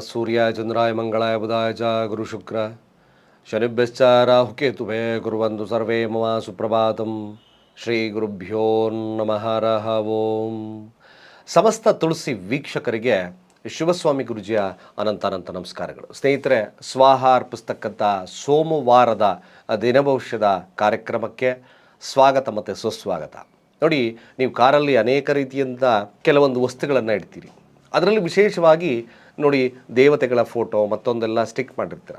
ಸೂರ್ಯ ಚಂದ್ರಾಯ ಮಂಗಳಾಯ ಬುಧಾಯ ಚ ಗುರು ಶುಕ್ರ. ಶನಿಭ್ಯಶ್ಚ ರಾಹುಕೇತುಭೇ ಗುರುವಂದು ಸರ್ವೇ ಮಮ ಸುಪ್ರಭಾತಂ. ಶ್ರೀ ಗುರುಭ್ಯೋ ನಮಃ ಓಂ. ಸಮಸ್ತ ತುಳಸಿ ವೀಕ್ಷಕರಿಗೆ ಶಿವಸ್ವಾಮಿ ಗುರುಜಿಯ ಅನಂತ ಅನಂತ ನಮಸ್ಕಾರಗಳು. ಸ್ನೇಹಿತರೆ, ಸ್ವಾಹ ಅರ್ಪಿಸ್ತಕ್ಕಂಥ ಸೋಮವಾರದ ದಿನಭವಿಷ್ಯದ ಕಾರ್ಯಕ್ರಮಕ್ಕೆ ಸ್ವಾಗತ ಮತ್ತು ಸುಸ್ವಾಗತ. ನೋಡಿ, ನೀವು ಕಾರಲ್ಲಿ ಅನೇಕ ರೀತಿಯಿಂದ ಕೆಲವೊಂದು ವಸ್ತುಗಳನ್ನು ಇಡ್ತೀರಿ. ಅದರಲ್ಲಿ ವಿಶೇಷವಾಗಿ ನೋಡಿ ದೇವತೆಗಳ ಫೋಟೋ ಮತ್ತೊಂದೆಲ್ಲ ಸ್ಟಿಕ್ ಮಾಡಿರ್ತೀರ.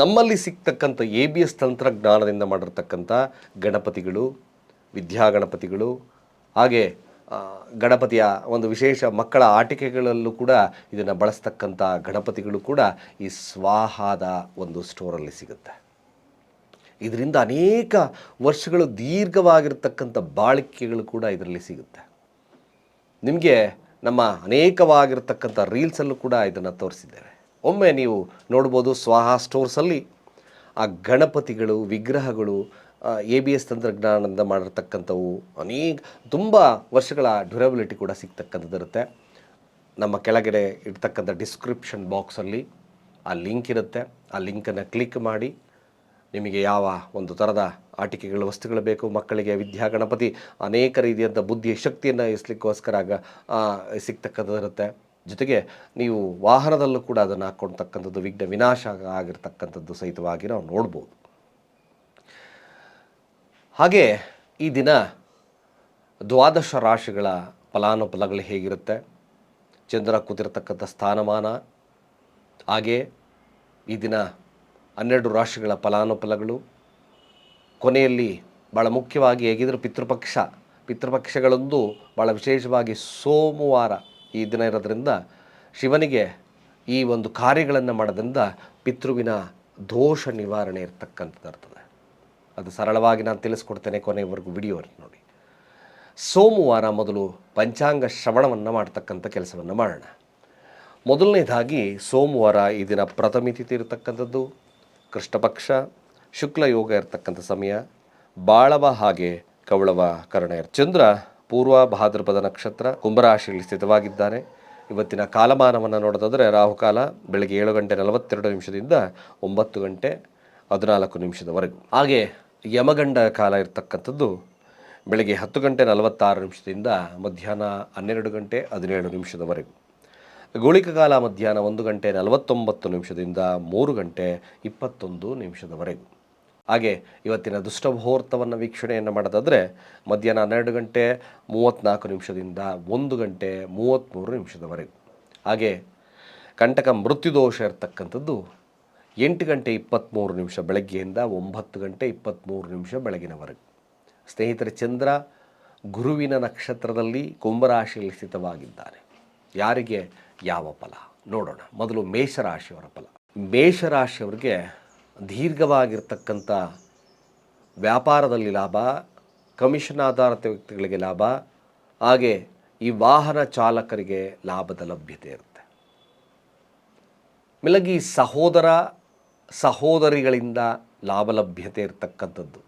ನಮ್ಮಲ್ಲಿ ಸಿಗ್ತಕ್ಕಂಥ ಎ ಬಿ ಎಸ್ ತಂತ್ರಜ್ಞಾನದಿಂದ ಮಾಡಿರ್ತಕ್ಕಂಥ ಗಣಪತಿಗಳು, ವಿದ್ಯಾಗಣಪತಿಗಳು, ಹಾಗೆ ಗಣಪತಿಯ ಒಂದು ವಿಶೇಷ ಮಕ್ಕಳ ಆಟಿಕೆಗಳಲ್ಲೂ ಕೂಡ ಇದನ್ನು ಬಳಸ್ತಕ್ಕಂಥ ಗಣಪತಿಗಳು ಕೂಡ ಈ ಸ್ವಾಹಾದ ಒಂದು ಸ್ಟೋರಲ್ಲಿ ಸಿಗುತ್ತೆ. ಇದರಿಂದ ಅನೇಕ ವರ್ಷಗಳು ದೀರ್ಘವಾಗಿರ್ತಕ್ಕಂಥ ಬಾಳಿಕೆಗಳು ಕೂಡ ಇದರಲ್ಲಿ ಸಿಗುತ್ತೆ. ನಿಮಗೆ ನಮ್ಮ ಅನೇಕವಾಗಿರ್ತಕ್ಕಂಥ ರೀಲ್ಸಲ್ಲೂ ಕೂಡ ಇದನ್ನು ತೋರಿಸಿದ್ದೇವೆ. ಒಮ್ಮೆ ನೀವು ನೋಡ್ಬೋದು ಸ್ವಾಹ ಸ್ಟೋರ್ಸಲ್ಲಿ ಆ ಗಣಪತಿಗಳು, ವಿಗ್ರಹಗಳು ಎ ಬಿ ಎಸ್ ತಂತ್ರಜ್ಞಾನದಿಂದ ಮಾಡಿರ್ತಕ್ಕಂಥವು ಅನೇಕ, ತುಂಬ ವರ್ಷಗಳ ಡ್ಯೂರಬಿಲಿಟಿ ಕೂಡ ಸಿಗ್ತಕ್ಕಂಥದ್ದಿರುತ್ತೆ ನಮ್ಮ ಕೆಳಗಡೆ ಇರ್ತಕ್ಕಂಥ ಡಿಸ್ಕ್ರಿಪ್ಷನ್ ಬಾಕ್ಸಲ್ಲಿ ಆ ಲಿಂಕ್ ಇರುತ್ತೆ. ಆ ಲಿಂಕನ್ನು ಕ್ಲಿಕ್ ಮಾಡಿ ನಿಮಗೆ ಯಾವ ಒಂದು ಥರದ ಆಟಿಕೆಗಳ ವಸ್ತುಗಳು ಬೇಕು? ಮಕ್ಕಳಿಗೆ, ವಿದ್ಯಾ, ಗಣಪತಿ ಅನೇಕ ರೀತಿಯಂಥ ಬುದ್ಧಿ ಶಕ್ತಿಯನ್ನು ಇಸ್ಲಿಕ್ಕೋಸ್ಕರ ಆಗ ಇರುತ್ತೆ ಜೊತೆಗೆ ನೀವು ವಾಹನದಲ್ಲೂ ಕೂಡ ಅದನ್ನು ಹಾಕ್ಕೊಳ್ತಕ್ಕಂಥದ್ದು ವಿಘ್ನ ವಿನಾಶ ಆಗಿರ್ತಕ್ಕಂಥದ್ದು ಸಹಿತವಾಗಿ ನಾವು ನೋಡ್ಬೋದು. ಹಾಗೆ ಈ ದಿನ ದ್ವಾದಶ ರಾಶಿಗಳ ಫಲಾನುಫಲಗಳು ಹೇಗಿರುತ್ತೆ? ಚಂದ್ರ ಕೂತಿರ್ತಕ್ಕಂಥ ಸ್ಥಾನಮಾನ. ಹಾಗೆ ಈ ದಿನ ಹನ್ನೆರಡು ರಾಶಿಗಳ ಫಲಾನುಫಲಗಳು. ಕೊನೆಯಲ್ಲಿ ಭಾಳ ಮುಖ್ಯವಾಗಿ ಹೇಗಿದ್ದರೂ ಪಿತೃಪಕ್ಷ. ಪಿತೃಪಕ್ಷಗಳೊಂದು ಭಾಳ ವಿಶೇಷವಾಗಿ ಸೋಮವಾರ ಈ ದಿನ ಇರೋದ್ರಿಂದ ಶಿವನಿಗೆ ಈ ಒಂದು ಕಾರ್ಯಗಳನ್ನು ಮಾಡೋದ್ರಿಂದ ಪಿತೃವಿನ ದೋಷ ನಿವಾರಣೆ ಇರ್ತಕ್ಕಂಥದ್ದು ಇರ್ತದೆ ಅದು ಸರಳವಾಗಿ ನಾನು ತಿಳಿಸ್ಕೊಡ್ತೇನೆ ಕೊನೆಯವರೆಗೂ ವಿಡಿಯೋ ನೋಡಿ. ಸೋಮವಾರ ಮೊದಲು ಪಂಚಾಂಗ ಶ್ರವಣವನ್ನು ಮಾಡ್ತಕ್ಕಂಥ ಕೆಲಸವನ್ನು ಮಾಡೋಣ. ಮೊದಲನೇದಾಗಿ ಸೋಮವಾರ ಈ ದಿನ ಪ್ರಥಮಿತಿ ಇರತಕ್ಕಂಥದ್ದು. ಕೃಷ್ಣಪಕ್ಷ ಶುಕ್ಲ ಯೋಗ ಇರತಕ್ಕಂಥ ಸಮಯ, ಬಾಳವ ಹಾಗೆ ಕವಳವ ಕರ್ಣಯರ್. ಚಂದ್ರ ಪೂರ್ವ ಭಾದ್ರಪದ ನಕ್ಷತ್ರ ಕುಂಭರಾಶಿಯಲ್ಲಿ ಸ್ಥಿತವಾಗಿದ್ದಾನೆ. ಇವತ್ತಿನ ಕಾಲಮಾನವನ್ನು ನೋಡೋದಾದರೆ ರಾಹುಕಾಲ ಬೆಳಗ್ಗೆ ಏಳು ಗಂಟೆ ನಲವತ್ತೆರಡು ನಿಮಿಷದಿಂದ ಒಂಬತ್ತು ಗಂಟೆ ಹದಿನಾಲ್ಕು ನಿಮಿಷದವರೆಗೂ. ಹಾಗೆ ಯಮಗಂಡ ಕಾಲ ಇರತಕ್ಕಂಥದ್ದು ಬೆಳಗ್ಗೆ ಹತ್ತು ಗಂಟೆ ನಲವತ್ತಾರು ನಿಮಿಷದಿಂದ ಮಧ್ಯಾಹ್ನ ಹನ್ನೆರಡು ಗಂಟೆ ಹದಿನೇಳು ನಿಮಿಷದವರೆಗೂ. ಗೋಳಿಕ ಕಾಲ ಮಧ್ಯಾಹ್ನ ಒಂದು ಗಂಟೆ ನಲವತ್ತೊಂಬತ್ತು ನಿಮಿಷದಿಂದ ಮೂರು ಗಂಟೆ ಇಪ್ಪತ್ತೊಂದು ನಿಮಿಷದವರೆಗೂ. ಹಾಗೆ ಇವತ್ತಿನ ದುಷ್ಟಮುಹೂರ್ತವನ್ನು ವೀಕ್ಷಣೆಯನ್ನು ಮಾಡೋದಾದರೆ ಮಧ್ಯಾಹ್ನ ಹನ್ನೆರಡು ಗಂಟೆ ಮೂವತ್ತ್ನಾಲ್ಕು ನಿಮಿಷದಿಂದ ಒಂದು ಗಂಟೆ ಮೂವತ್ತ್ಮೂರು ನಿಮಿಷದವರೆಗೂ. ಹಾಗೆ ಕಂಟಕ ಮೃತ್ಯುದೋಷ ಇರತಕ್ಕಂಥದ್ದು ಎಂಟು ಗಂಟೆ ಇಪ್ಪತ್ತ್ಮೂರು ನಿಮಿಷ ಬೆಳಗ್ಗೆಯಿಂದ ಒಂಬತ್ತು ಗಂಟೆ ಇಪ್ಪತ್ತ್ಮೂರು ನಿಮಿಷ ಬೆಳಗಿನವರೆಗೆ. ಸ್ನೇಹಿತರೆ ಚಂದ್ರ ಗುರುವಿನ ನಕ್ಷತ್ರದಲ್ಲಿ ಕುಂಭರಾಶಿಯಲ್ಲಿ ಸ್ಥಿತವಾಗಿದ್ದಾನೆ. ಯಾರಿಗೆ? ಯಾವ ಫಲ? ನೋಡೋಣ. ಮೊದಲು ಮೇಷರಾಶಿಯವರ ಫಲ. ಮೇಷರಾಶಿಯವರಿಗೆ ದೀರ್ಘವಾಗಿರ್ತಕ್ಕಂಥ ವ್ಯಾಪಾರದಲ್ಲಿ ಲಾಭ, ಕಮಿಷನ್ ಆಧಾರಿತ ವ್ಯಕ್ತಿಗಳಿಗೆ ಲಾಭ, ಹಾಗೆ ಈ ವಾಹನ ಚಾಲಕರಿಗೆ ಲಾಭದ ಲಭ್ಯತೆ ಇರುತ್ತೆ. ಮಿಲಗಿ ಸಹೋದರ, ಸಹೋದರಿಗಳಿಂದ ಲಾಭ ಲಭ್ಯತೆ ಇರತಕ್ಕಂಥದ್ದು.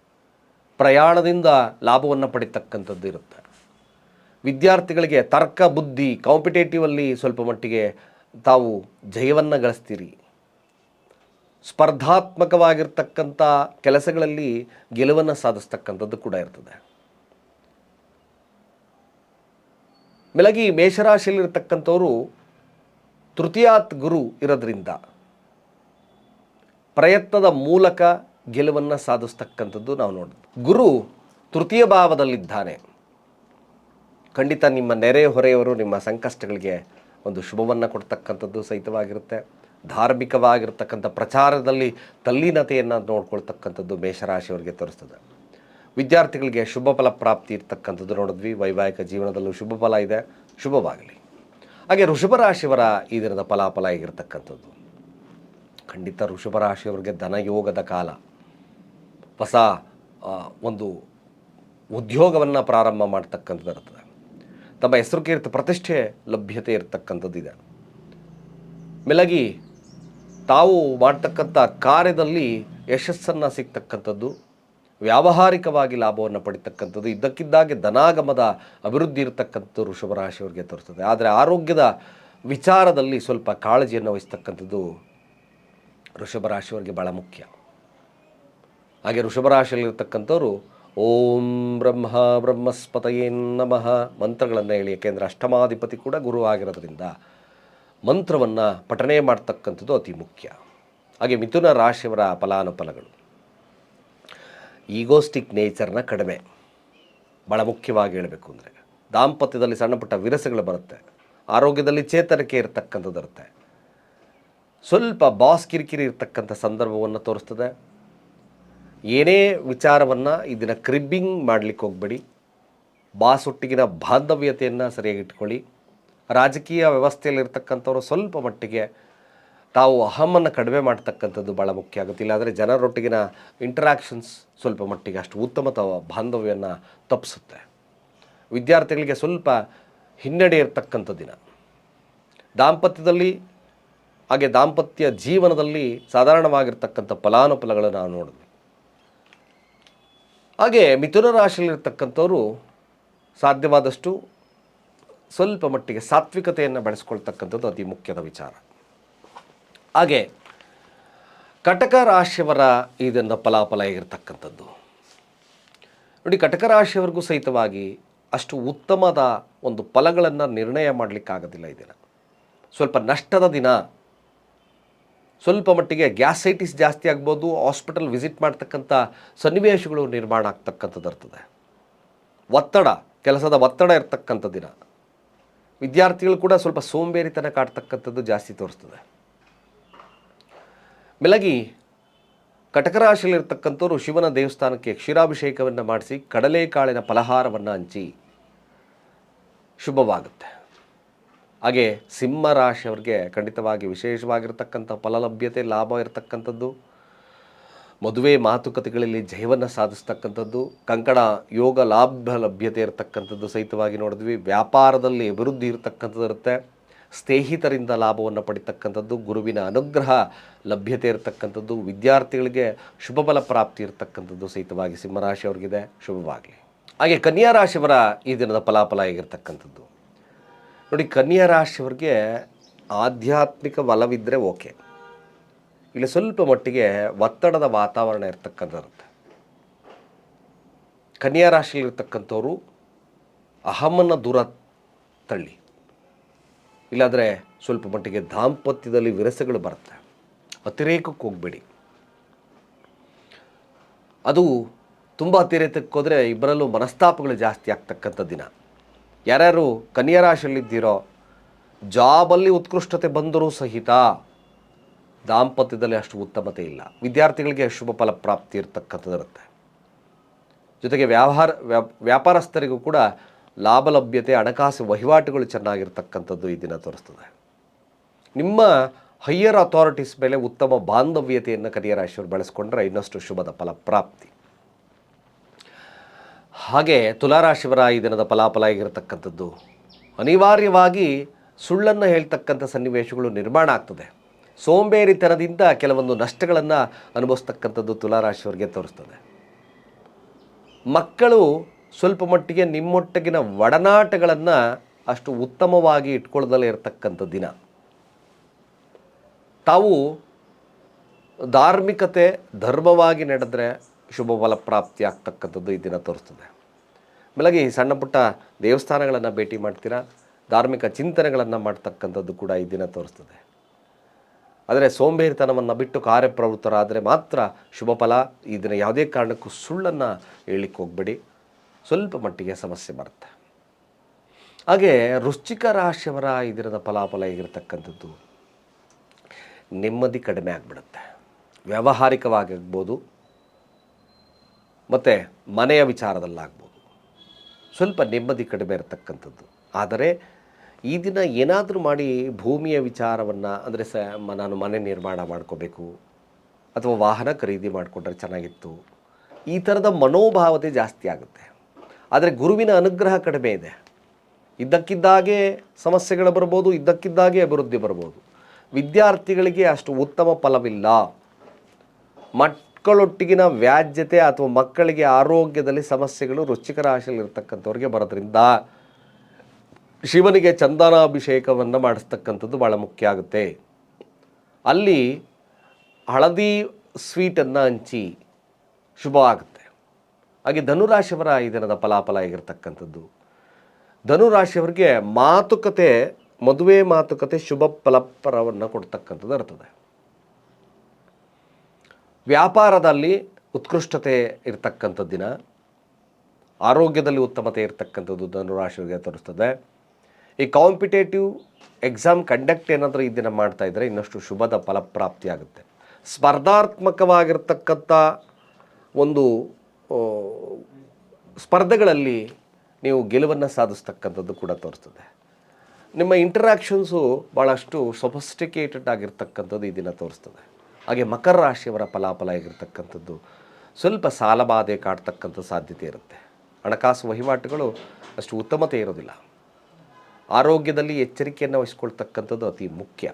ಪ್ರಯಾಣದಿಂದ ಲಾಭವನ್ನು ಪಡಿತಕ್ಕಂಥದ್ದು ಇರುತ್ತೆ. ವಿದ್ಯಾರ್ಥಿಗಳಿಗೆ ತರ್ಕ ಬುದ್ಧಿ ಕಾಂಪಿಟೇಟಿವಲ್ಲಿ ಸ್ವಲ್ಪ ಮಟ್ಟಿಗೆ ತಾವು ಜಯವನ್ನು ಗಳಿಸ್ತೀರಿ. ಸ್ಪರ್ಧಾತ್ಮಕವಾಗಿರ್ತಕ್ಕಂಥ ಕೆಲಸಗಳಲ್ಲಿ ಗೆಲುವನ್ನು ಸಾಧಿಸ್ತಕ್ಕಂಥದ್ದು ಕೂಡ ಇರ್ತದೆ. ಮೆಲಗಿ ಮೇಷರಾಶಿಯಲ್ಲಿರ್ತಕ್ಕಂಥವರು ತೃತೀಯಾತ್ ಗುರು ಇರೋದ್ರಿಂದ ಪ್ರಯತ್ನದ ಮೂಲಕ ಗೆಲುವನ್ನು ಸಾಧಿಸ್ತಕ್ಕಂಥದ್ದು ನಾವು ನೋಡೋದು ಗುರು ತೃತೀಯ ಭಾವದಲ್ಲಿದ್ದಾನೆ. ಖಂಡಿತ ನಿಮ್ಮ ನೆರೆ ಹೊರೆಯವರು ನಿಮ್ಮ ಸಂಕಷ್ಟಗಳಿಗೆ ಒಂದು ಶುಭವನ್ನು ಕೊಡ್ತಕ್ಕಂಥದ್ದು ಸಹಿತವಾಗಿರುತ್ತೆ. ಧಾರ್ಮಿಕವಾಗಿರ್ತಕ್ಕಂಥ ಪ್ರಚಾರದಲ್ಲಿ ತಲ್ಲೀನತೆಯನ್ನು ನೋಡ್ಕೊಳ್ತಕ್ಕಂಥದ್ದು ಮೇಷರಾಶಿಯವರಿಗೆ ತೋರಿಸ್ತದೆ. ವಿದ್ಯಾರ್ಥಿಗಳಿಗೆ ಶುಭ ಫಲ ಪ್ರಾಪ್ತಿ ಇರ್ತಕ್ಕಂಥದ್ದು ನೋಡಿದ್ವಿ. ವೈವಾಹಿಕ ಜೀವನದಲ್ಲೂ ಶುಭ ಫಲ ಇದೆ. ಶುಭವಾಗಲಿ. ಹಾಗೆ ವೃಷಭ ರಾಶಿಯವರ ಈ ದಿನದ ಫಲಾಫಲ ಆಗಿರ್ತಕ್ಕಂಥದ್ದು ಖಂಡಿತ ವೃಷಭ ರಾಶಿಯವರಿಗೆ ಧನಯೋಗದ ಕಾಲ. ಹೊಸ ಒಂದು ಉದ್ಯೋಗವನ್ನು ಪ್ರಾರಂಭ ಮಾಡ್ತಕ್ಕಂಥದ್ದು ಇರ್ತದೆ ತಮ್ಮ ಹೆಸರು ಇರ್ತ ಪ್ರತಿಷ್ಠೆ ಲಭ್ಯತೆ ಇರತಕ್ಕಂಥದ್ದಿದೆ ಮೆಲಗಿ, ತಾವು ಮಾಡ್ತಕ್ಕಂಥ ಕಾರ್ಯದಲ್ಲಿ ಯಶಸ್ಸನ್ನು ಸಿಗ್ತಕ್ಕಂಥದ್ದು, ವ್ಯಾವಹಾರಿಕವಾಗಿ ಲಾಭವನ್ನು ಪಡಿತಕ್ಕಂಥದ್ದು, ಇದ್ದಕ್ಕಿದ್ದಾಗೆ ಧನಾಗಮದ ಅಭಿವೃದ್ಧಿ ಇರತಕ್ಕಂಥದ್ದು ಋಷಭ ರಾಶಿಯವರಿಗೆ ತೋರಿಸ್ತದೆ ಆದರೆ ಆರೋಗ್ಯದ ವಿಚಾರದಲ್ಲಿ ಸ್ವಲ್ಪ ಕಾಳಜಿಯನ್ನು ವಹಿಸ್ತಕ್ಕಂಥದ್ದು ಋಷಭ ರಾಶಿಯವರಿಗೆ ಭಾಳ ಮುಖ್ಯ. ಹಾಗೆ ಋಷಭ ರಾಶಿಯಲ್ಲಿರ್ತಕ್ಕಂಥವ್ರು ಓಂ ಬ್ರಹ್ಮ ಬ್ರಹ್ಮಸ್ಪತಯೇ ನಮಃ ಮಂತ್ರಗಳನ್ನು ಹೇಳಿ ಯಾಕೆಂದರೆ ಅಷ್ಟಮಾಧಿಪತಿ ಕೂಡ ಗುರು ಆಗಿರೋದ್ರಿಂದ ಮಂತ್ರವನ್ನು ಪಠನೆ ಮಾಡ್ತಕ್ಕಂಥದ್ದು ಅತಿ ಮುಖ್ಯ. ಹಾಗೆ ಮಿಥುನ ರಾಶಿಯವರ ಫಲಾನುಫಲಗಳು. ಈಗೋಸ್ಟಿಕ್ ನೇಚರ್ನ ಕಡಿಮೆ. ಭಾಳ ಮುಖ್ಯವಾಗಿ ಹೇಳಬೇಕು ಅಂದರೆ ದಾಂಪತ್ಯದಲ್ಲಿ ಸಣ್ಣ ಪುಟ್ಟ ವಿರಸಗಳು ಬರುತ್ತೆ. ಆರೋಗ್ಯದಲ್ಲಿ ಚೇತರಿಕೆ ಇರತಕ್ಕಂಥದ್ದು ಇರುತ್ತೆ. ಸ್ವಲ್ಪ ಬಾಸ್ ಕಿರಿಕಿರಿ ಇರತಕ್ಕಂಥ ಸಂದರ್ಭವನ್ನು ತೋರಿಸ್ತದೆ. ಏನೇ ವಿಚಾರವನ್ನು ಇದನ್ನು ಕ್ರಿಬ್ಬಿಂಗ್ ಮಾಡಲಿಕ್ಕೆ ಹೋಗಬೇಡಿ. ಬಾಸ್ ಒಟ್ಟಿಗಿನ ಬಾಂಧವ್ಯತೆಯನ್ನು ಸರಿಯಾಗಿ ಇಟ್ಕೊಳ್ಳಿ. ರಾಜಕೀಯ ವ್ಯವಸ್ಥೆಯಲ್ಲಿರ್ತಕ್ಕಂಥವ್ರು ಸ್ವಲ್ಪ ಮಟ್ಟಿಗೆ ತಾವು ಅಹಮನ್ನು ಕಡಿಮೆ ಮಾಡ್ತಕ್ಕಂಥದ್ದು ಭಾಳ ಮುಖ್ಯ ಆಗುತ್ತೆ. ಇಲ್ಲಾಂದರೆ ಜನರೊಟ್ಟಿಗಿನ ಇಂಟ್ರಾಕ್ಷನ್ಸ್ ಸ್ವಲ್ಪ ಮಟ್ಟಿಗೆ ಅಷ್ಟು ಉತ್ತಮ ತವ ಬಾಂಧವ್ಯವನ್ನು ತಪ್ಪಿಸುತ್ತೆ ವಿದ್ಯಾರ್ಥಿಗಳಿಗೆ ಸ್ವಲ್ಪ ಹಿನ್ನಡೆ ಇರತಕ್ಕಂಥ ದಿನ. ದಾಂಪತ್ಯದಲ್ಲಿ, ಹಾಗೆ ದಾಂಪತ್ಯ ಜೀವನದಲ್ಲಿ ಸಾಧಾರಣವಾಗಿರ್ತಕ್ಕಂಥ ಫಲಾನುಫಲಗಳನ್ನು ನಾವು ನೋಡಿದ್ವಿ. ಹಾಗೆ ಮಿಥುನ ರಾಶಿಯಲ್ಲಿರ್ತಕ್ಕಂಥವರು ಸಾಧ್ಯವಾದಷ್ಟು ಸ್ವಲ್ಪ ಮಟ್ಟಿಗೆ ಸಾತ್ವಿಕತೆಯನ್ನು ಬೆಳೆಸ್ಕೊಳ್ತಕ್ಕಂಥದ್ದು ಅತಿ ಮುಖ್ಯದ ವಿಚಾರ. ಹಾಗೆ ಕಟಕ ರಾಶಿಯವರ ಇದನ್ನು ಫಲಾಫಲ ಇರತಕ್ಕಂಥದ್ದು ನೋಡಿ, ಕಟಕ ರಾಶಿಯವರೆಗೂ ಸಹಿತವಾಗಿ ಅಷ್ಟು ಉತ್ತಮದ ಒಂದು ಫಲಗಳನ್ನು ನಿರ್ಣಯ ಮಾಡಲಿಕ್ಕಾಗೋದಿಲ್ಲ ಈ ದಿನ. ಸ್ವಲ್ಪ ನಷ್ಟದ ದಿನ ಸ್ವಲ್ಪ ಮಟ್ಟಿಗೆ ಗ್ಯಾಸೈಟಿಸ್ ಜಾಸ್ತಿ ಆಗ್ಬೋದು, ಹಾಸ್ಪಿಟಲ್ ವಿಸಿಟ್ ಮಾಡ್ತಕ್ಕಂಥ ಸನ್ನಿವೇಶಗಳು ನಿರ್ಮಾಣ ಆಗ್ತಕ್ಕಂಥದ್ದು ಇರ್ತದೆ ಒತ್ತಡ, ಕೆಲಸದ ಒತ್ತಡ ಇರ್ತಕ್ಕಂಥ ದಿನ. ವಿದ್ಯಾರ್ಥಿಗಳು ಕೂಡ ಸ್ವಲ್ಪ ಸೋಂಬೇರಿತನ ಕಾಡ್ತಕ್ಕಂಥದ್ದು ಜಾಸ್ತಿ ತೋರಿಸ್ತದೆ. ಮೆಲಗಿ ಕಟಕ ರಾಶಿಯಲ್ಲಿರ್ತಕ್ಕಂಥವ್ರು ಶಿವನ ದೇವಸ್ಥಾನಕ್ಕೆ ಕ್ಷೀರಾಭಿಷೇಕವನ್ನು ಮಾಡಿಸಿ ಕಡಲೆಕಾಳಿನ ಫಲಹಾರವನ್ನು ಹಂಚಿ, ಶುಭವಾಗುತ್ತೆ. ಹಾಗೆ ಸಿಂಹ ರಾಶಿಯವ್ರಿಗೆ ಖಂಡಿತವಾಗಿ ವಿಶೇಷವಾಗಿರ್ತಕ್ಕಂಥ ಫಲಲಭ್ಯತೆ, ಲಾಭ ಇರತಕ್ಕಂಥದ್ದು. ಮದುವೆ ಮಾತುಕತೆಗಳಲ್ಲಿ ಜಯವನ್ನು ಸಾಧಿಸ್ತಕ್ಕಂಥದ್ದು. ಕಂಕಣ ಯೋಗ ಲಾಭ ಲಭ್ಯತೆ ಇರತಕ್ಕಂಥದ್ದು ಸಹಿತವಾಗಿ ನೋಡಿದ್ವಿ. ವ್ಯಾಪಾರದಲ್ಲಿ ಅಭಿವೃದ್ಧಿ ಇರತಕ್ಕಂಥದ್ದು ಇರುತ್ತೆ. ಸ್ನೇಹಿತರಿಂದ ಲಾಭವನ್ನು ಪಡಿತಕ್ಕಂಥದ್ದು, ಗುರುವಿನ ಅನುಗ್ರಹ ಲಭ್ಯತೆ ಇರತಕ್ಕಂಥದ್ದು, ವಿದ್ಯಾರ್ಥಿಗಳಿಗೆ ಶುಭ ಫಲ ಪ್ರಾಪ್ತಿ ಇರತಕ್ಕಂಥದ್ದು ಸಹಿತವಾಗಿ ಸಿಂಹರಾಶಿಯವ್ರಿಗಿದೆ ಶುಭವಾಗಲಿ. ಹಾಗೆ ಕನ್ಯಾ ರಾಶಿಯವರ ಈ ದಿನದ ಫಲಾಫಲ ಹೇಗಿರ್ತಕ್ಕಂಥದ್ದು? ನೋಡಿ, ಕನ್ಯಾ ರಾಶಿಯವ್ರಿಗೆ ಆಧ್ಯಾತ್ಮಿಕ ಬಲವಿದ್ದರೆ ಓಕೆ. ಇಲ್ಲಿ ಸ್ವಲ್ಪ ಮಟ್ಟಿಗೆ ಒತ್ತಡದ ವಾತಾವರಣ ಇರ್ತಕ್ಕಂಥದ್ದಿರುತ್ತೆ ಕನ್ಯಾ ರಾಶಿಯಲ್ಲಿರ್ತಕ್ಕಂಥವ್ರು ಅಹಮನ ದೂರ ತಳ್ಳಿ. ಇಲ್ಲಾದರೆ ಸ್ವಲ್ಪ ಮಟ್ಟಿಗೆ ದಾಂಪತ್ಯದಲ್ಲಿ ವಿರಸಗಳು ಬರುತ್ತೆ. ಅತಿರೇಕಕ್ಕೆ ಹೋಗಬೇಡಿ. ಅದು ತುಂಬ ಅತಿರೇಕಕ್ಕೆ ಹೋದರೆ ಇಬ್ಬರಲ್ಲೂ ಮನಸ್ತಾಪಗಳು ಜಾಸ್ತಿ ಆಗ್ತಕ್ಕಂಥ ದಿನ. ಯಾರ್ಯಾರು ಕನ್ಯಾ ರಾಶಿಯಲ್ಲಿದ್ದೀರೋ, ಜಾಬಲ್ಲಿ ಉತ್ಕೃಷ್ಟತೆ ಬಂದರೂ ಸಹಿತ ದಾಂಪತ್ಯದಲ್ಲಿ ಅಷ್ಟು ಉತ್ತಮತೆ ಇಲ್ಲ. ವಿದ್ಯಾರ್ಥಿಗಳಿಗೆ ಶುಭ ಫಲ ಪ್ರಾಪ್ತಿ ಇರತಕ್ಕಂಥದ್ದು ಇರುತ್ತೆ. ಜೊತೆಗೆ ವ್ಯವಹಾರ ವ್ಯಾಪ್- ವ್ಯಾಪಾರಸ್ಥರಿಗೂ ಕೂಡ ಲಾಭ ಲಭ್ಯತೆ, ಹಣಕಾಸು ವಹಿವಾಟುಗಳು ಚೆನ್ನಾಗಿರ್ತಕ್ಕಂಥದ್ದು ಈ ದಿನ ತೋರಿಸ್ತದೆ. ನಿಮ್ಮ ಹೈಯರ್ ಅಥಾರಿಟೀಸ್ ಮೇಲೆ ಉತ್ತಮ ಬಾಂಧವ್ಯತೆಯನ್ನು ಕನ್ಯಾ ರಾಶಿಯವರು ಬೆಳೆಸ್ಕೊಂಡ್ರೆ ಇನ್ನಷ್ಟು ಶುಭದ ಫಲ ಪ್ರಾಪ್ತಿ. ಹಾಗೆ ತುಲಾರಾಶಿವರ ಈ ದಿನದ ಫಲಾಫಲ ಆಗಿರತಕ್ಕಂಥದ್ದು. ಅನಿವಾರ್ಯವಾಗಿ ಸುಳ್ಳನ್ನು ಹೇಳ್ತಕ್ಕಂಥ ಸನ್ನಿವೇಶಗಳು ನಿರ್ಮಾಣ ಆಗ್ತದೆ. ಸೋಂಬೇರಿತನದಿಂದ ಕೆಲವೊಂದು ನಷ್ಟಗಳನ್ನು ಅನುಭವಿಸ್ತಕ್ಕಂಥದ್ದು ತುಲಾರಾಶಿಯವರಿಗೆ ತೋರಿಸ್ತದೆ. ಮಕ್ಕಳು ಸ್ವಲ್ಪ ಮಟ್ಟಿಗೆ ನಿಮ್ಮೊಟ್ಟಿಗಿನ ಒಡನಾಟಗಳನ್ನು ಅಷ್ಟು ಉತ್ತಮವಾಗಿ ಇಟ್ಕೊಳ್ಳದಲ್ಲೇ ಇರತಕ್ಕಂಥ ದಿನ. ತಾವು ಧಾರ್ಮಿಕತೆ, ಧರ್ಮವಾಗಿ ನಡೆದರೆ ಶುಭ ಫಲ ಪ್ರಾಪ್ತಿ ಆಗ್ತಕ್ಕಂಥದ್ದು ಈ ದಿನ ತೋರಿಸ್ತದೆ. ಮೇಲಾಗಿ ಸಣ್ಣ ಪುಟ್ಟ ದೇವಸ್ಥಾನಗಳನ್ನು ಭೇಟಿ ಮಾಡ್ತೀರಾ? ಧಾರ್ಮಿಕ ಚಿಂತನೆಗಳನ್ನು ಮಾಡ್ತಕ್ಕಂಥದ್ದು ಕೂಡ ಈ ದಿನ ತೋರಿಸ್ತದೆ. ಆದರೆ ಸೋಂಬೇರಿತನವನ್ನು ಬಿಟ್ಟು ಕಾರ್ಯಪ್ರವೃತ್ತರಾದರೆ ಮಾತ್ರ ಶುಭ ಫಲ. ಈ ದಿನ ಯಾವುದೇ ಕಾರಣಕ್ಕೂ ಸುಳ್ಳನ್ನು ಹೇಳಲಿಕ್ಕೆ ಹೋಗಬೇಡಿ. ಸ್ವಲ್ಪ ಮಟ್ಟಿಗೆ ಸಮಸ್ಯೆ ಬರುತ್ತೆ. ಹಾಗೆ ವೃಶ್ಚಿಕ ರಾಶಿಯವರ ಈ ದಿನದ ಫಲಾಫಲ ಹೇಗಿರ್ತಕ್ಕಂಥದ್ದು? ನೆಮ್ಮದಿ ಕಡಿಮೆ ಆಗಿಬಿಡುತ್ತೆ. ವ್ಯಾವಹಾರಿಕವಾಗಿರ್ಬೋದು. ಮತ್ತು ಮನೆಯ ವಿಚಾರದಲ್ಲಾಗ್ಬೋದು. ಸ್ವಲ್ಪ ನೆಮ್ಮದಿ ಕಡಿಮೆ ಇರತಕ್ಕಂಥದ್ದು. ಆದರೆ ಈ ದಿನ ಏನಾದರೂ ಮಾಡಿ ಭೂಮಿಯ ವಿಚಾರವನ್ನು, ಅಂದರೆ ಸ ನಾನು ಮನೆ ನಿರ್ಮಾಣ ಮಾಡ್ಕೋಬೇಕು, ಅಥವಾ ವಾಹನ ಖರೀದಿ ಮಾಡಿಕೊಂಡ್ರೆ ಚೆನ್ನಾಗಿತ್ತು, ಈ ಥರದ ಮನೋಭಾವತೆ ಜಾಸ್ತಿ ಆಗುತ್ತೆ. ಆದರೆ ಗುರುವಿನ ಅನುಗ್ರಹ ಕಡಿಮೆ ಇದೆ. ಇದ್ದಕ್ಕಿದ್ದಾಗೆ ಸಮಸ್ಯೆಗಳು ಬರ್ಬೋದು, ಇದ್ದಕ್ಕಿದ್ದಾಗೆ ಅಭಿವೃದ್ಧಿ ಬರ್ಬೋದು. ವಿದ್ಯಾರ್ಥಿಗಳಿಗೆ ಅಷ್ಟು ಉತ್ತಮ ಫಲವಿಲ್ಲ. ಮಕ್ಕಳೊಟ್ಟಿಗಿನ ವ್ಯಾಜ್ಯತೆ ಅಥವಾ ಮಕ್ಕಳಿಗೆ ಆರೋಗ್ಯದಲ್ಲಿ ಸಮಸ್ಯೆಗಳು ರುಚಿಕರ ರಾಶಿಯಲ್ಲಿ ಇರ್ತಕ್ಕಂಥವ್ರಿಗೆ ಬರೋದ್ರಿಂದ ಶಿವನಿಗೆ ಚಂದನಾಭಿಷೇಕವನ್ನು ಮಾಡಿಸ್ತಕ್ಕಂಥದ್ದು ಭಾಳ ಮುಖ್ಯ ಆಗುತ್ತೆ. ಅಲ್ಲಿ ಹಳದಿ ಸ್ವೀಟನ್ನು ಹಂಚಿ ಶುಭ ಆಗುತ್ತೆ. ಹಾಗೆ ಧನುರಾಶಿಯವರ ಈ ದಿನದ ಫಲಾಫಲ ಆಗಿರ್ತಕ್ಕಂಥದ್ದು. ಧನುರಾಶಿಯವರಿಗೆ ಮಾತುಕತೆ, ಮದುವೆ ಮಾತುಕತೆ ಶುಭ ಫಲಪರವನ್ನು ಕೊಡ್ತಕ್ಕಂಥದ್ದು ಇರ್ತದೆ. ವ್ಯಾಪಾರದಲ್ಲಿ ಉತ್ಕೃಷ್ಟತೆ ಇರ್ತಕ್ಕಂಥದ್ದು ದಿನ ಆರೋಗ್ಯದಲ್ಲಿ ಉತ್ತಮತೆ ಇರ್ತಕ್ಕಂಥದ್ದು ರಾಶಿಗೆ ತೋರಿಸ್ತದೆ. ಈ ಕಾಂಪಿಟೇಟಿವ್ ಎಕ್ಸಾಮ್ ಕಂಡಕ್ಟ್ ಏನಾದರೂ ಈ ದಿನ ಮಾಡ್ತಾ ಇದ್ದರೆ ಇನ್ನಷ್ಟು ಶುಭದ ಫಲಪ್ರಾಪ್ತಿಯಾಗುತ್ತೆ. ಸ್ಪರ್ಧಾತ್ಮಕವಾಗಿರ್ತಕ್ಕಂಥ ಒಂದು ಸ್ಪರ್ಧೆಗಳಲ್ಲಿ ನೀವು ಗೆಲುವನ್ನು ಸಾಧಿಸ್ತಕ್ಕಂಥದ್ದು ಕೂಡ ತೋರಿಸ್ತದೆ. ನಿಮ್ಮ ಇಂಟರಾಕ್ಷನ್ಸು ಭಾಳಷ್ಟು ಸೊಫಿಸ್ಟಿಕೇಟೆಡ್ ಆಗಿರ್ತಕ್ಕಂಥದ್ದು ಈ ದಿನ ತೋರಿಸ್ತದೆ. ಹಾಗೆ ಮಕರ ರಾಶಿಯವರ ಫಲಾಫಲ ಆಗಿರ್ತಕ್ಕಂಥದ್ದು ಸ್ವಲ್ಪ ಸಾಲಬಾಧೆ ಕಾಡ್ತಕ್ಕಂಥ ಸಾಧ್ಯತೆ ಇರುತ್ತೆ. ಹಣಕಾಸು ವಹಿವಾಟುಗಳು ಅಷ್ಟು ಉತ್ತಮತೆ ಇರೋದಿಲ್ಲ. ಆರೋಗ್ಯದಲ್ಲಿ ಎಚ್ಚರಿಕೆಯನ್ನು ವಹಿಸ್ಕೊಳ್ತಕ್ಕಂಥದ್ದು ಅತಿ ಮುಖ್ಯ.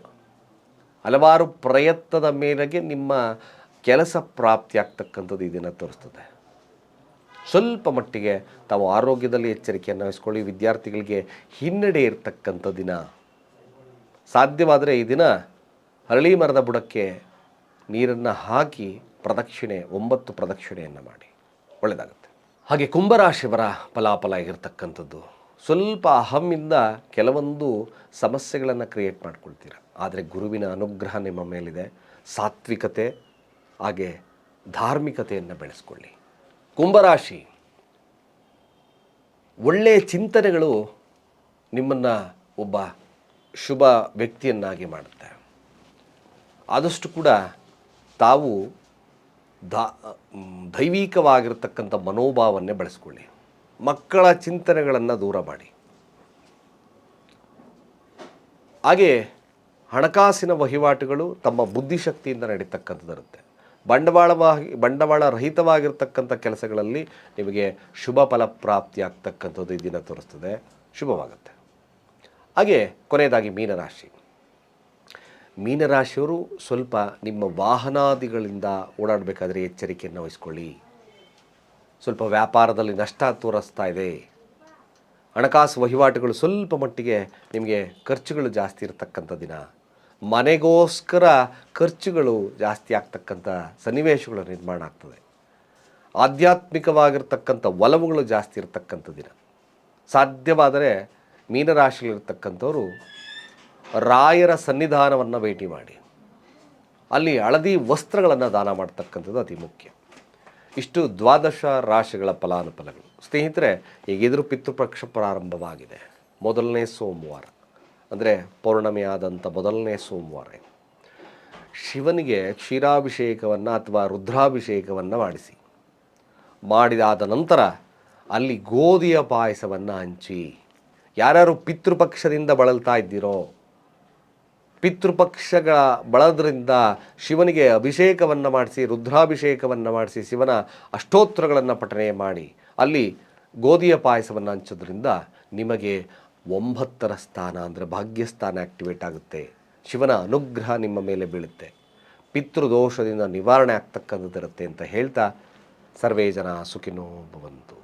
ಹಲವಾರು ಪ್ರಯತ್ನದ ಮೇರೆಗೆ ನಿಮ್ಮ ಕೆಲಸ ಪ್ರಾಪ್ತಿಯಾಗ್ತಕ್ಕಂಥದ್ದು ಈ ದಿನ ತೋರಿಸ್ತದೆ. ಸ್ವಲ್ಪ ಮಟ್ಟಿಗೆ ತಾವು ಆರೋಗ್ಯದಲ್ಲಿ ಎಚ್ಚರಿಕೆಯನ್ನು ವಹಿಸ್ಕೊಳ್ಳಿ, ವಿದ್ಯಾರ್ಥಿಗಳಿಗೆ ಹಿನ್ನಡೆ ಇರತಕ್ಕಂಥ ದಿನ. ಸಾಧ್ಯವಾದರೆ ಈ ದಿನ ಹರಳಿ ಮರದ ಬುಡಕ್ಕೆ ನೀರನ್ನು ಹಾಕಿ ಪ್ರದಕ್ಷಿಣೆ, ಒಂಬತ್ತು ಪ್ರದಕ್ಷಿಣೆಯನ್ನು ಮಾಡಿ. ಒಳ್ಳೆಯದಾಗುತ್ತೆ ಹಾಗೆ ಕುಂಭರಾಶಿಯವರ ಫಲಾಫಲ ಆಗಿರ್ತಕ್ಕಂಥದ್ದು. ಸ್ವಲ್ಪ ಅಹಮ್ಮಿಂದ ಕೆಲವೊಂದು ಸಮಸ್ಯೆಗಳನ್ನು ಕ್ರಿಯೇಟ್ ಮಾಡ್ಕೊಳ್ತೀರ. ಆದರೆ ಗುರುವಿನ ಅನುಗ್ರಹ ನಿಮ್ಮ ಮೇಲಿದೆ. ಸಾತ್ವಿಕತೆ, ಹಾಗೆ ಧಾರ್ಮಿಕತೆಯನ್ನು ಬೆಳೆಸ್ಕೊಳ್ಳಿ. ಕುಂಭರಾಶಿ ಒಳ್ಳೆಯ ಚಿಂತನೆಗಳು ನಿಮ್ಮನ್ನು ಒಬ್ಬ ಶುಭ ವ್ಯಕ್ತಿಯನ್ನಾಗಿ ಮಾಡುತ್ತೆ. ಆದಷ್ಟು ಕೂಡ ತಾವು ದಾ ದೈವಿಕವಾಗಿರ್ತಕ್ಕಂಥ ಮನೋಭಾವನ್ನೇ ಬೆಳೆಸ್ಕೊಳ್ಳಿ. ಮಕ್ಕಳ ಚಿಂತನೆಗಳನ್ನು ದೂರ ಮಾಡಿ. ಹಾಗೆ ಹಣಕಾಸಿನ ವಹಿವಾಟುಗಳು ತಮ್ಮ ಬುದ್ಧಿಶಕ್ತಿಯಿಂದ ನಡೀತಕ್ಕಂಥದ್ದಿರುತ್ತೆ ಬಂಡವಾಳವಾಗಿ, ಬಂಡವಾಳ ರಹಿತವಾಗಿರ್ತಕ್ಕಂಥ ಕೆಲಸಗಳಲ್ಲಿ ನಿಮಗೆ ಶುಭ ಫಲಪ್ರಾಪ್ತಿ ಆಗ್ತಕ್ಕಂಥದ್ದು ಈ ದಿನ ತೋರಿಸ್ತದೆ. ಶುಭವಾಗುತ್ತೆ. ಹಾಗೆ ಕೊನೆಯದಾಗಿ ಮೀನರಾಶಿ. ಮೀನರಾಶಿಯವರು ಸ್ವಲ್ಪ ನಿಮ್ಮ ವಾಹನಾದಿಗಳಿಂದ ಓಡಾಡಬೇಕಾದ್ರೆ ಎಚ್ಚರಿಕೆಯನ್ನು ವಹಿಸ್ಕೊಳ್ಳಿ. ಸ್ವಲ್ಪ ವ್ಯಾಪಾರದಲ್ಲಿ ನಷ್ಟ ತೋರಿಸ್ತಾ ಇದೆ. ಹಣಕಾಸು ವಹಿವಾಟುಗಳು ಸ್ವಲ್ಪ ಮಟ್ಟಿಗೆ ನಿಮಗೆ ಖರ್ಚುಗಳು ಜಾಸ್ತಿ ಇರತಕ್ಕಂಥ ದಿನ. ಮನೆಗೋಸ್ಕರ ಖರ್ಚುಗಳು ಜಾಸ್ತಿ ಆಗ್ತಕ್ಕಂಥ ಸನ್ನಿವೇಶಗಳು ನಿರ್ಮಾಣ ಆಗ್ತದೆ. ಆಧ್ಯಾತ್ಮಿಕವಾಗಿರ್ತಕ್ಕಂಥ ಒಲವುಗಳು ಜಾಸ್ತಿ ಇರತಕ್ಕಂಥ ದಿನ. ಸಾಧ್ಯವಾದರೆ ಮೀನರಾಶಿಯಲ್ಲಿರ್ತಕ್ಕಂಥವ್ರು ರಾಯರ ಸನ್ನಿಧಾನವನ್ನು ಭೇಟಿ ಮಾಡಿ. ಅಲ್ಲಿ ಹಳದಿ ವಸ್ತ್ರಗಳನ್ನು ದಾನ ಮಾಡ್ತಕ್ಕಂಥದ್ದು ಅತಿ ಮುಖ್ಯ. ಇಷ್ಟು ದ್ವಾದಶ ರಾಶಿಗಳ ಫಲಾನುಫಲಗಳು. ಸ್ನೇಹಿತರೆ, ಈಗಿದ್ರೂ ಪಿತೃಪಕ್ಷ ಪ್ರಾರಂಭವಾಗಿದೆ. ಮೊದಲನೇ ಸೋಮವಾರ. ಅಂದರೆ ಪೌರ್ಣಮಿ ಆದಂಥ ಮೊದಲನೇ ಸೋಮವಾರ. ಶಿವನಿಗೆ ಕ್ಷೀರಾಭಿಷೇಕವನ್ನು ಅಥವಾ ರುದ್ರಾಭಿಷೇಕವನ್ನು ಮಾಡಿಸಿ. ಮಾಡಿದಾದ ನಂತರ ಅಲ್ಲಿ ಗೋಧಿಯ ಪಾಯಸವನ್ನು ಹಂಚಿ. ಯಾರ್ಯಾರು ಪಿತೃಪಕ್ಷದಿಂದ ಬಳಲ್ತಾ ಇದ್ದೀರೋ ಪಿತೃಪಕ್ಷಗಳ ಬಳದ್ರಿಂದ ಶಿವನಿಗೆ ಅಭಿಷೇಕವನ್ನು ಮಾಡಿಸಿ, ರುದ್ರಾಭಿಷೇಕವನ್ನು ಮಾಡಿಸಿ ಶಿವನ ಅಷ್ಟೋತ್ತರಗಳನ್ನು ಪಠನೆ ಮಾಡಿ, ಅಲ್ಲಿ ಗೋಧಿಯ ಪಾಯಸವನ್ನು ಹಂಚೋದ್ರಿಂದ ನಿಮಗೆ ಒಂಬತ್ತರ ಸ್ಥಾನ ಅಂದರೆ ಭಾಗ್ಯಸ್ಥಾನ ಆ್ಯಕ್ಟಿವೇಟ್ ಆಗುತ್ತೆ. ಶಿವನ ಅನುಗ್ರಹ ನಿಮ್ಮ ಮೇಲೆ ಬೀಳುತ್ತೆ. ಪಿತೃದೋಷದಿಂದ ನಿವಾರಣೆ ಆಗ್ತಕ್ಕಂಥದ್ದಿರುತ್ತೆ ಅಂತ ಹೇಳ್ತಾ ಸರ್ವೇ ಜನ ಸುಖಿನೋ ಭವಂತು.